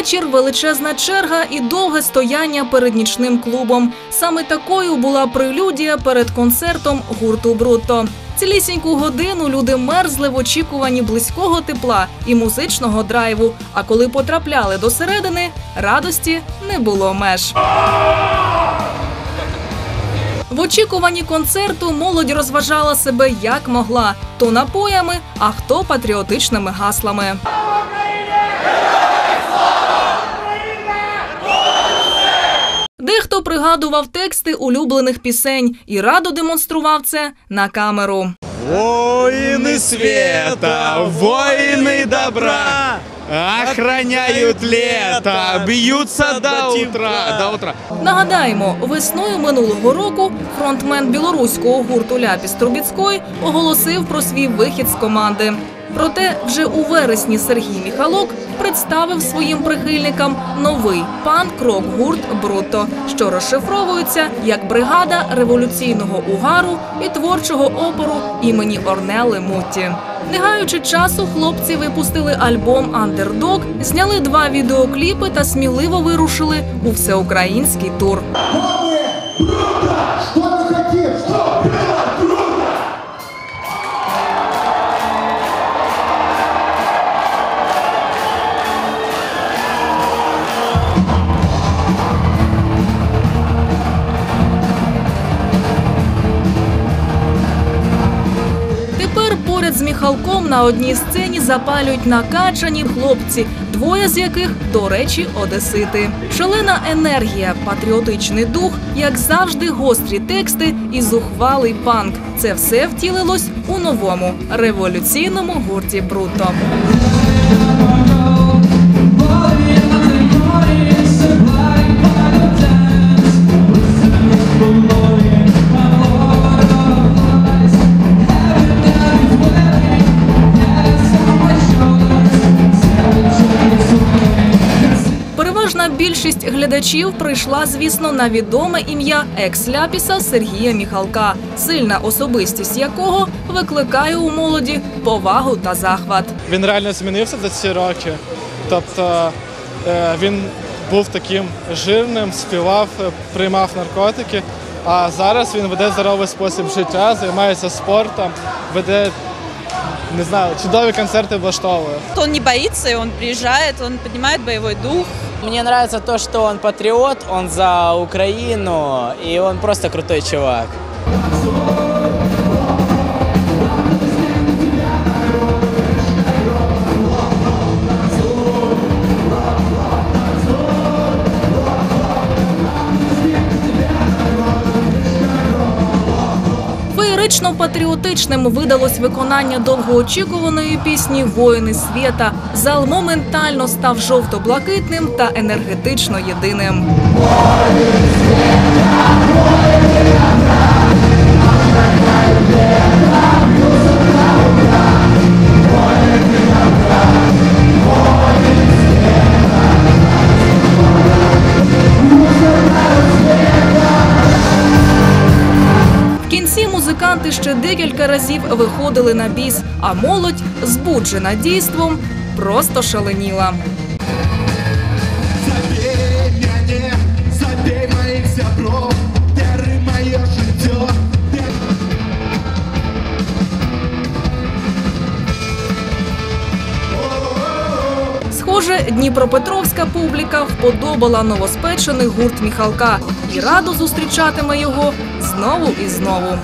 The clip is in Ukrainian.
вечір, величезна черга і довге стояння перед нічним клубом. Саме такою була прелюдія перед концертом гурту Брутто. Цілісіньку годину люди мерзли в очікуванні близького тепла і музичного драйву. А коли потрапляли до середини, радості не було меж. В очікуванні концерту молодь розважала себе як могла: то напоями, а хто патріотичними гаслами. Пригадував тексти улюблених пісень і радо демонстрував це на камеру. Воины света, воины добра Охраняют лето, бьются до утра До утра Нагадаємо, весною минулого року фронтмен білоруського гурту Ляпіс Трубіцької оголосив про свій вихід з команди. Проте вже у вересні Сергій Міхалок представив своїм прихильникам новий панк-рок гурт Брутто, що розшифровується як бригада революційного угару і творчого опору імені Орнели Мутті. Не гаючи часу, хлопці випустили альбом Андердог, зняли два відеокліпи та сміливо вирушили у всеукраїнський тур. Поряд з Міхалком на одній сцені запалюють накачані хлопці, двоє з яких, до речі, одесити. Шалена енергія, патріотичний дух, як завжди, гострі тексти і зухвалий панк. Це все втілилось у новому революційному гурті Бруто. Більшість глядачів прийшла, звісно, на відоме ім'я екс-ляпіса Сергія Міхалка, сильна особистість якого викликає у молоді повагу та захват. Він реально змінився за ці роки. Тобто е, він був таким жирним, співав, е, приймав наркотики. А зараз він веде здоровий спосіб життя, займається спортом, веде не знаю, чудові концерти влаштовує. Он не боится, он приезжает, он поднимает боевой дух. Мне нравится то, что он патриот, он за Украину, и он просто крутой чувак. Феєрично патріотичним видалось виконання довгоочікуваної пісні Воїни світа. Зал моментально став жовто-блакитним та енергетично єдиним. В музиканти ще декілька разів виходили на біс, а молодь, збуджена дійством, просто шаленіла. Схоже, дніпропетровська публіка вподобала новоспечений гурт Міхалка і радо зустрічатиме його знову і знову.